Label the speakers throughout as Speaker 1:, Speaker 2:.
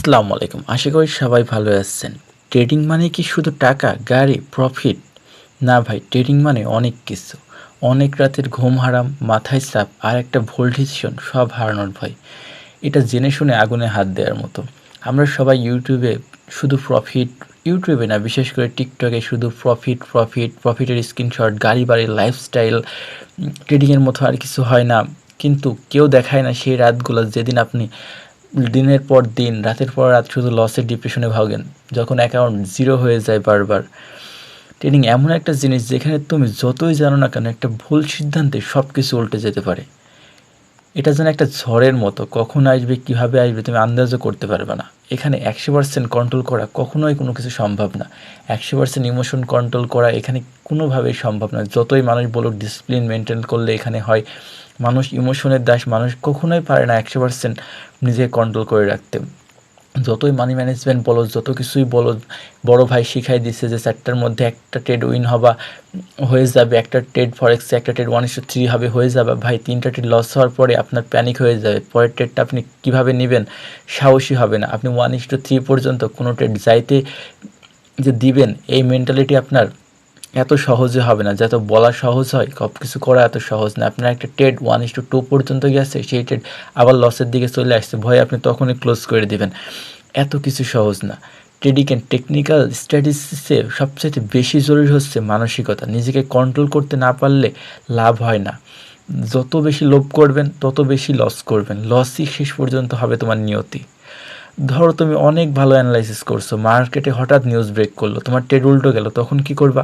Speaker 1: আসসালামু আলাইকুম। আশা করি সবাই ভালো আছেন। ট্রেডিং মানে কি শুধু টাকা, গাড়ি প্রফিট না ভাই, ট্রেডিং মানে অনেক কিছু। অনেক রাতের ঘুম হারাম, মাথায় চাপ আর একটা ভুল ডিসিশন সব হারানোর ভয়। এটা জেনে শুনে আগুনে হাত দেওয়ার মতো। আমরা সবাই ইউটিউবে শুধু প্রফিট ইউটিউবে না, বিশেষ করে টিকটকে শুধু প্রফিট প্রফিট প্রফিটের স্ক্রিনশট গাড়ি বাড়ির লাইফস্টাইল ট্রেডিংয়ের মতো আর কিছু হয় না। কিন্তু কেউ দেখায় না সেই রাতগুলো যেদিন আপনি দিনের পর দিন, রাতের পর রাত শুধু লসের ডিপ্রেশনে ভাগেন। যখন অ্যাকাউন্ট জিরো হয়ে যায় বারবার। ট্রেডিং এমন একটা জিনিস যেখানে তুমি যতই জানো না কেন, একটা ভুল সিদ্ধান্তে সব কিছু উল্টে যেতে পারে। এটা যেন একটা ঝড়ের মতো, কখন আসবে, কীভাবে আসবে, তুমি আন্দাজও করতে পারবে না। এখানে একশো পার্সেন্ট কন্ট্রোল করা কখনোই কোনো কিছু সম্ভব না। একশো পার্সেন্ট ইমোশন কন্ট্রোল করা এখানে কোনোভাবেই সম্ভব না। যতই মানুষ বলুক ডিসিপ্লিন মেনটেন করলে এখানে হয় মানুষ ইমোশনের দাস, মানুষ কখনোই পারে না একশো পার্সেন্ট নিজেকে কন্ট্রোল করে রাখতে। যতই মানি ম্যানেজমেন্ট বলো, যত কিছুই বলো, বড় ভাই শিখাই দিচ্ছে যে চারটার মধ্যে একটা ট্রেড উইন হবা, হয়ে যাবে। একটা ট্রেড ফরেক্সে একটা ট্রেড ওয়ান ইস্টু থ্রি হবে, হয়ে যাবে। ভাই, তিনটা ট্রেড লস হওয়ার পরে আপনার প্যানিক হয়ে যাবে। পরের ট্রেডটা আপনি কীভাবে নেবেন? সাহসী হবে না। আপনি ওয়ান ইস্টু থ্রি পর্যন্ত কোনো ট্রেড যাইতে যে দিবেন, এই মেন্টালিটি আপনার এত সহজে হবে না। যত বলা সহজ হয় সব কিছু করা এত সহজ না। আপনার একটা টেড ওয়ান ইস টু টু পর্যন্ত গেছে, সেই টেড আবার লসের দিকে চলে আসছে। ভয় আপনি তখনই ক্লোজ করে দিবেন। এত কিছু সহজ না। ট্রেডিং অ্যান্ড টেকনিক্যাল স্ট্র্যাটেজিসে সবচেয়ে বেশি জরুরি হচ্ছে মানসিকতা। নিজেকে কন্ট্রোল করতে না পারলে লাভ হয় না। যত বেশি লোভ করবেন, তত বেশি লস করবেন। লসই শেষ পর্যন্ত হবে তোমার নিয়তি। ধরো তুমি অনেক ভালো অ্যানালাইসিস করছ মার্কেটে হঠাৎ নিউজ ব্রেক করল, তোমার ট্রেড উল্টো গেল, তখন কি করবা?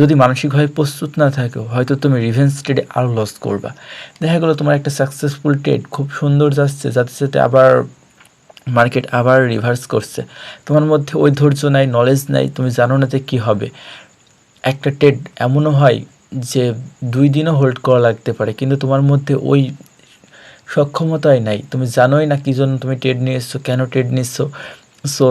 Speaker 1: যদি মানসিকভাবে প্রস্তুত না থাকো, হয়তো তুমি রিভেন্স ট্রেডে আরও লস করবা। দেখা গেলো তোমার একটা সাকসেসফুল ট্রেড খুব সুন্দর যাচ্ছে, যাতে যাতে আবার মার্কেট আবার রিভার্স করছে। তোমার মধ্যে ওই ধৈর্য নাই নলেজ নাই, তুমি জানো না যে কী হবে। একটা ট্রেড এমনও হয় যে দুই দিনও হোল্ড করা লাগতে পারে, কিন্তু তোমার মধ্যে ওই সক্ষমতাই নাই। তুমি জানোই না কী জন্য তুমি ট্রেড নিয়ে এসছো, কেন ট্রেড নিচ্ছ সো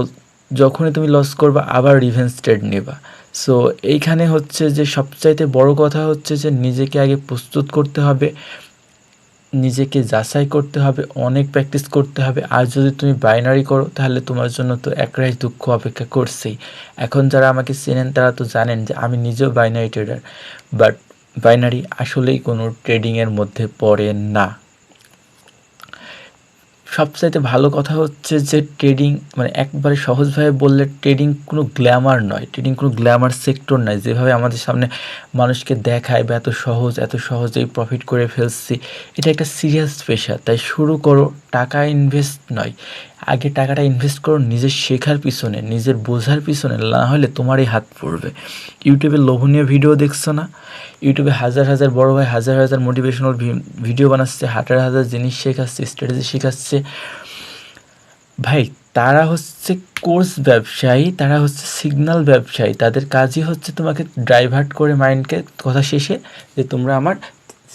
Speaker 1: যখনই তুমি লস করবা, আবার রিভেন্স ট্রেড নেবা। সো এইখানে হচ্ছে যে সবচাইতে বড় কথা হচ্ছে যে নিজেকে আগে প্রস্তুত করতে হবে, নিজেকে যাচাই করতে হবে, অনেক প্র্যাকটিস করতে হবে। আর যদি তুমি বাইনারি করো, তাহলে তোমার জন্য তো একরাই দুঃখ অপেক্ষা করছেই। এখন যারা আমাকে চেনেন, তারা তো জানেন যে আমি নিজেও বাইনারি ট্রেডার বাট বাইনারি আসলেই কোনো ট্রেডিংয়ের মধ্যে পড়ে না। সবচাইতে ভালো কথা হচ্ছে যে ট্রেডিং মানে একবারে সহজভাবে বললে ট্রেডিং কোনো গ্ল্যামার নয়। ট্রেডিং কোনো গ্ল্যামার সেক্টর নয়। যেভাবে আমাদের সামনে মানুষকে দেখায় বা এত সহজ, এত সহজেই প্রফিট করে ফেলছি, এটা একটা সিরিয়াস পেশা তাই শুরু করো। টাকা ইনভেস্ট নয়। আগে টাকাটা ইনভেস্ট করো নিজের শেখার পিছনে, নিজের বোঝার পিছনে, না হলে তোমারই হাত পড়বে। ইউটিউবে লোভনীয় ভিডিও দেখছ না? ইউটিউবে হাজার হাজার, বড় ভাই হাজার হাজার মোটিভেশনাল ভিডিও বানাচ্ছে, হাজার হাজার জিনিস শেখাচ্ছে স্ট্র্যাটেজি শেখাচ্ছে। ভাই, তারা হচ্ছে কোর্স ব্যবসায়ী, তারা হচ্ছে সিগন্যাল ব্যবসায়ী। তাদের কাজই হচ্ছে তোমাকে ড্রাইভার্ট করে মাইন্ডকে কথা শেষে যে তোমরা আমার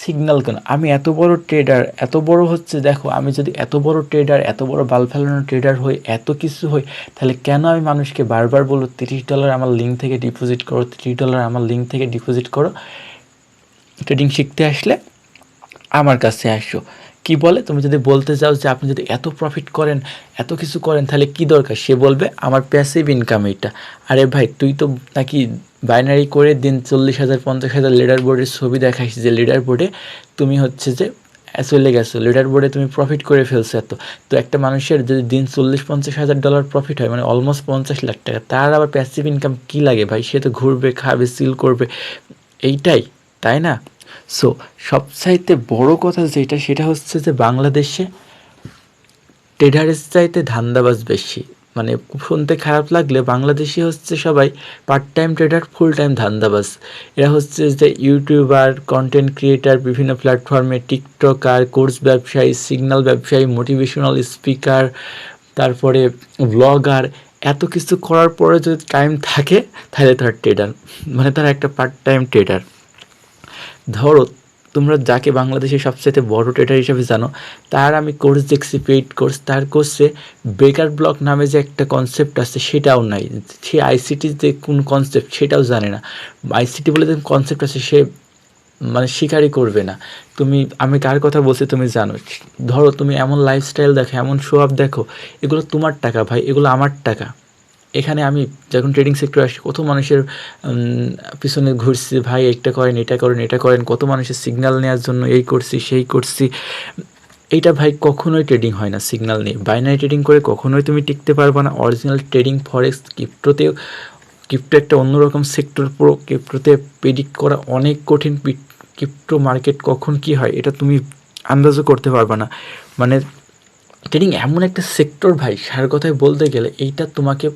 Speaker 1: সিগন্যাল কেন? আমি এত বড় ট্রেডার এত বড় হচ্ছে, দেখো, আমি যদি এত বড় ট্রেডার এত বড় বাল ফেলানোর ট্রেডার হই, এত কিছু হই, তাহলে কেন আমি মানুষকে বারবার বলব, তিরিশ ডলার আমার লিঙ্ক থেকে ডিপোজিট করো, তিরিশ ডলার আমার লিঙ্ক থেকে ডিপোজিট করো? ট্রেডিং শিখতে আসলে আমার কাছে আসো। কি বলে? তুমি যদি বলতে চাও যে আপনি যদি এত প্রফিট করেন, এত কিছু করেন, তাহলে কি দরকার? সে বলবে, আমার প্যাসিভ ইনকাম এটা আরে ভাই, তুই তো নাকি বাইনারি করে দিন চল্লিশ হাজার, পঞ্চাশ হাজার লিডার বোর্ডের ছবি দেখাইছি যে লিডার বোর্ডে তুমি হচ্ছে যে চলে গেছো। লিডার বোর্ডে তুমি প্রফিট করে ফেলছো এত। তো একটা মানুষের যদি দিন চল্লিশ, পঞ্চাশ হাজার ডলার প্রফিট হয় মানে অলমোস্ট পঞ্চাশ লাখ টাকা, তার আবার প্যাসিভ ইনকাম কী লাগে ভাই? সে তো ঘুরবে, খাবে সিল করবে। এইটাই, তাই না? সো সবচাইতে বড় কথা যেটা, সেটা হচ্ছে যে বাংলাদেশে ট্রেডারের চাইতে ধান্দাবাজ বেশি। মানে শুনতে খারাপ লাগলে বাংলাদেশি হচ্ছে সবাই part time trader full time ধান্দাবাজ। এরা হচ্ছে যে ইউটিউবার কন্টেন্ট ক্রিয়েটার বিভিন্ন প্ল্যাটফর্মে টিকটকার কোর্স ব্যবসায়ী সিগন্যাল ব্যবসায়ী মোটিভেশনাল স্পিকার তারপরে ব্লগার এত কিছু করার পরে যদি টাইম থাকে, তাহলে তার ট্রেডার মানে তারা একটা পার্ট টাইম ট্রেডার ধরো, তোমরা যাকে বাংলাদেশের সবচেয়ে বড় ট্রেডার হিসেবে জানো, তার আমি কোর্স দেখছি পেইড কোর্স তার কোর্সে বেকার ব্লক নামে যে একটা কনসেপ্ট আছে, সেটাও নাই। সে আইসিটি যে কোন কনসেপ্ট সেটাও জানে না। আইসিটি বলে যে কনসেপ্ট আছে, সে মানে স্বীকারই করবে না। তুমি, আমি কার কথা বলছি তুমি জানো। ধরো, তুমি এমন লাইফস্টাইল দেখো, এমন আপ দেখো, এগুলো তোমার টাকা ভাই, এগুলো আমার টাকা। এখানে আমি যখন ট্রেডিং সেক্টরে আসি, কত মানুষের পিছনে ঘুরছি, ভাই, এটা করেন এটা করেন এটা করেন, কত মানুষের সিগন্যাল নেওয়ার জন্য এই করছি, সেই করছি। এইটা ভাই কখনোই ট্রেডিং হয় না সিগন্যাল নেই। বাইনারি ট্রেডিং করে কখনোই তুমি টিকতে পারবে না। অরিজিনাল ট্রেডিং ফরেক্স ক্রিপ্টোতে ক্রিপ্টো একটা অন্যরকম সেক্টর পুরো ক্রিপ্টোতে প্রেডিক্ট করা অনেক কঠিন। ক্রিপ্টো মার্কেট কখন কি হয়, এটা তুমি আন্দাজও করতে পারবে না। মানে ট্রেডিং এমন একটা সেক্টর ভাই, সার কথায় বলতে গেলে, এইটা তোমাকে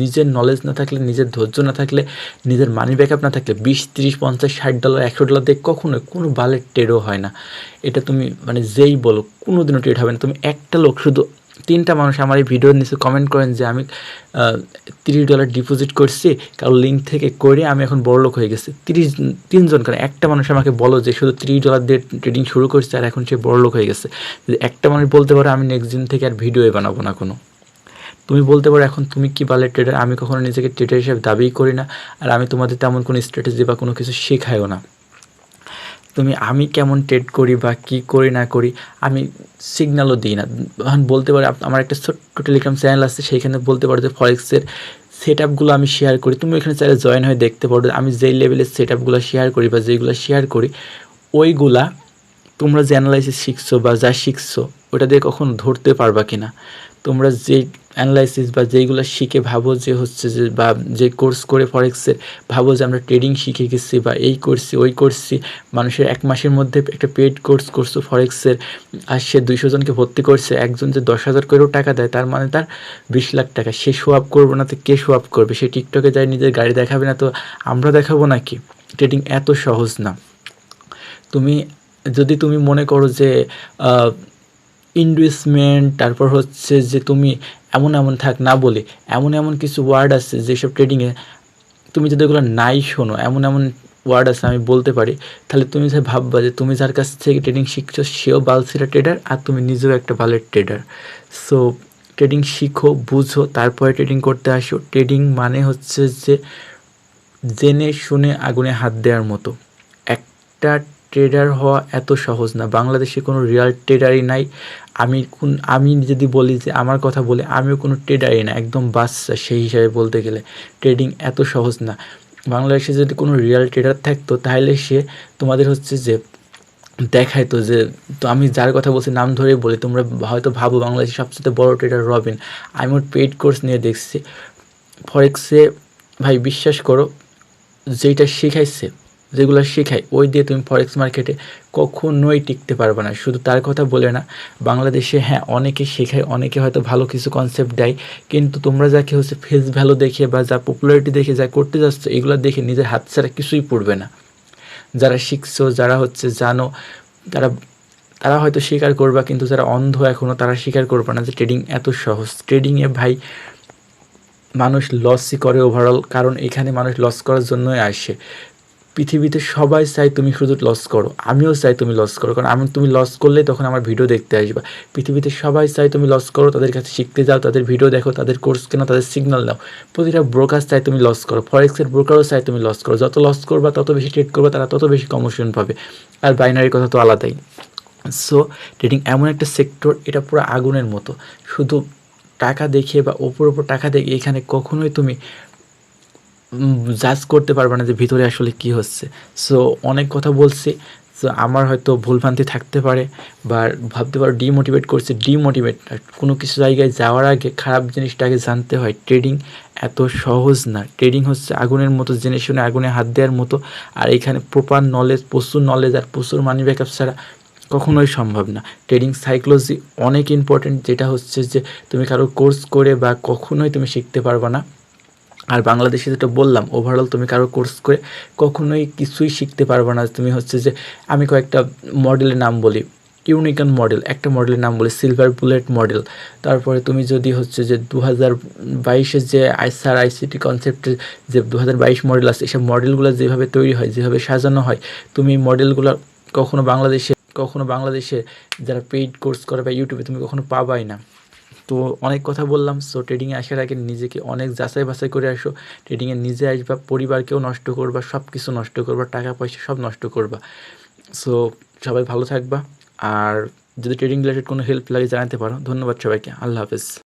Speaker 1: নিজের নলেজ না থাকলে, নিজের ধৈর্য না থাকলে, নিজের মানি ব্যাকআপ না থাকলে বিশ, তিরিশ, পঞ্চাশ, ষাট ডলার একশো ডলার দিয়ে কখনোই কোনো বালের টেরও হয় না। এটা তুমি মানে যেই বলো কোনো দিনও ট্রেড হবে না। তুমি একটা লোক, শুধু তিনটা মানুষ আমার এই ভিডিওর নিচে কমেন্ট করেন যে আমি তিরিশ ডলার ডিপোজিট করছি, কারও লিঙ্ক থেকে করে আমি এখন বড় লোক হয়ে গেছি। তিরিশ, তিনজন কেন? একটা মানুষ আমাকে বলো যে শুধু তিরিশ ডলার দিয়ে ট্রেডিং শুরু করছে আর এখন সে বড় লোক হয়ে গেছে। একটা মানুষ বলতে পারে, আমি নেক্সট দিন থেকে আর ভিডিও বানাবো না কোনো। তুমি বলতে পারো এখন তুমি কি বালের ট্রেডার আমি কখনো নিজেকে ট্রেডার হিসেবে দাবি করি না। আর আমি তোমাদের তেমন কোনো স্ট্র্যাটেজি বা কোনো কিছু শেখাইও না। তুমি, আমি কেমন ট্রেড করি বা কি করি না করি, আমি সিগন্যালও দিই না। এখন বলতে পারো আমার একটা ছোট্ট টেলিগ্রাম চ্যানেল আছে, সেইখানে বলতে পারো যে ফরেক্সের সেট আপগুলো আমি শেয়ার করি। তুমি এখানে চাইলে জয়েন হয়ে দেখতে পারো আমি যেই লেভেলের সেট আপগুলো শেয়ার করি বা যেইগুলো শেয়ার করি, ওইগুলা তোমরা যে অ্যানালাইসিস শিখছো বা যা শিখছো ওটা দিয়ে কখনো ধরতে পারবা কি না তোমরা যে অ্যানালাইসিস বা যেইগুলো শিখে ভাবো যে হচ্ছে যে বা যে কোর্স করে ফরেক্সের ভাবো যে আমরা ট্রেডিং শিখে গেছি বা এই করছি, ওই করছি, মানুষের এক মাসের মধ্যে একটা পেড কোর্স করছ ফরেক্সের আর সে দুইশো জনকে ভর্তি করছে, একজন যে দশ হাজার করেও টাকা দেয়, তার মানে তার বিশ লাখ টাকা, সে শো আপ করব না তো কে শো আপ করবে? সে টিকটকে যায়, নিজের গাড়ি দেখাবে না তো আমরা দেখাবো নাকি? ট্রেডিং এত সহজ না। তুমি, যদি তুমি মনে করো যে ইনভেস্টমেন্ট তারপর হচ্ছে যে তুমি এমন এমন থাক না বলে, এমন এমন কিছু ওয়ার্ড আছে যেসব ট্রেডিংয়ে তুমি যদি ওগুলো নাই শোনো, এমন এমন ওয়ার্ড আছে আমি বলতে পারি, তাহলে তুমি যে ভাববা যে তুমি যার কাছ থেকে ট্রেডিং শিখছো, সেও বালসিরা ট্রেডার আর তুমি নিজেও একটা বালের ট্রেডার সো ট্রেডিং শিখো, বুঝো, তারপরে ট্রেডিং করতে আসো। ট্রেডিং মানে হচ্ছে যে জেনে শুনে আগুনে হাত দেওয়ার মতো। একটা ট্রেডার হওয়া এত সহজ না। বাংলাদেশে কোনো রিয়াল ট্রেডারই নাই। আমি কোন আমি যদি বলি যে আমার কথা বলে আমিও কোনো ট্রেডারই না। একদম বাচ্চা সেই হিসাবে বলতে গেলে ট্রেডিং এত সহজ না। বাংলাদেশে যদি কোনো রিয়াল ট্রেডার থাকতো, তাহলে সে তোমাদের হচ্ছে যে দেখাইতো যে, তো আমি যার কথা বলছি নাম ধরে বলি, তোমরা হয়তো ভাবো বাংলাদেশের সবচেয়ে বড় ট্রেডার রবিন। আমি ওর পেইড কোর্স নিয়ে দেখছি। ফরেক্সে ভাই বিশ্বাস করো যেটা শিখাইছে যেগুলো শেখায়, ওই দিয়ে তুমি ফরেক্স মার্কেটে কখনোই টিকতে পারবে না। শুধু তার কথা বলে না, বাংলাদেশে হ্যাঁ অনেকে শেখায়, অনেকে হয়তো ভালো কিছু কনসেপ্ট দেয়, কিন্তু তোমরা যাকে হচ্ছে ফেস ভ্যালু দেখে বা যা পপুলারিটি দেখে, যা করতে যাচ্ছ, এগুলো দেখে নিজের হাত ছাড়া কিছুই পড়বে না। যারা শিখছো, যারা হচ্ছে জানো, তারা তারা হয়তো স্বীকার করবা, কিন্তু যারা অন্ধ এখনও তারা স্বীকার করবে না যে ট্রেডিং এত সহজ। ট্রেডিংয়ে ভাই, মানুষ লসই করে ওভারঅল কারণ এখানে মানুষ লস করার জন্যই আসে। পৃথিবীতে সবাই চাই তুমি শুধু লস করো। আমিও চাই তুমি লস করো, কারণ আমি তুমি লস করলে তখন আমার ভিডিও দেখতে আসবা। পৃথিবীতে সবাই চাই তুমি লস করো, তাদের কাছে শিখতে যাও, তাদের ভিডিও দেখো, তাদের কোর্স কেনো, তাদের সিগন্যাল নাও প্রতিটা ব্রোকার চাই তুমি লস করো ফরেক্সের ব্রোকারও চাই তুমি লস করো। যত লস করবা, তত বেশি ট্রেড করবে, তারা তত বেশি কমিশন পাবে। আর বাইনারির কথা তো আলাদাই। সো ট্রেডিং এমন একটা সেক্টর এটা পুরো আগুনের মতো। শুধু টাকা দেখে বা ওপর ওপর টাকা দেখে এখানে কখনোই তুমি জাজ করতে পারবে না যে ভিতরে আসলে কি হচ্ছে। সো অনেক কথা বলছি সো আমার হয়তো ভুলভ্রান্তি থাকতে পারে বা ভাবতে পারো ডিমোটিভেট করছে। ডিমোটিভেট কোনো কিছু জায়গায় যাওয়ার আগে খারাপ জিনিসটাকে জানতে হয়। ট্রেডিং এত সহজ না। ট্রেডিং হচ্ছে আগুনের মতো জেনে শুনে আগুনে হাত দেওয়ার মতো। আর এখানে প্রপার নলেজ প্রচুর নলেজ আর প্রচুর মানি ব্যাকআপ ছাড়া কখনোই সম্ভব না। ট্রেডিং সাইকোলজি অনেক ইম্পর্টেন্ট যেটা হচ্ছে যে তুমি কারও কোর্স করে বা কখনোই তুমি শিখতে পারবে না। আর বাংলাদেশে যেটা বললাম ওভারঅল তুমি কারও কোর্স করে কখনোই কিছুই শিখতে পারবে না। তুমি হচ্ছে যে, আমি কয়েকটা মডেলের নাম বলি। ইউনিকন মডেল একটা মডেলের নাম বলি সিলভার বুলেট মডেল তারপরে তুমি যদি হচ্ছে যে দু হাজার বাইশের যে আইসার আইসিটি কনসেপ্টের যে দু হাজার বাইশ মডেল আছে এসব মডেলগুলো যেভাবে তৈরি হয়, যেভাবে সাজানো হয়, তুমি মডেলগুলো কখনো বাংলাদেশে কখনো বাংলাদেশে যারা পেইড কোর্স করে বা ইউটিউবে তুমি কখনো পাবাই না। তো অনেক কথা বললাম সো ট্রেডিংয়ে আসার আগে নিজেকে অনেক যাচাই বাছাই করে আসো। ট্রেডিংয়ে নিজে আসবা, পরিবারকেও নষ্ট করবা সব কিছু নষ্ট করবা টাকা পয়সা সব নষ্ট করবা। সো সবাই ভালো থাকবা। আর যদি ট্রেডিং রিলেটেড কোনো হেল্প লাগে জানাতে পারো। ধন্যবাদ সবাইকে। আল্লাহ হাফেজ।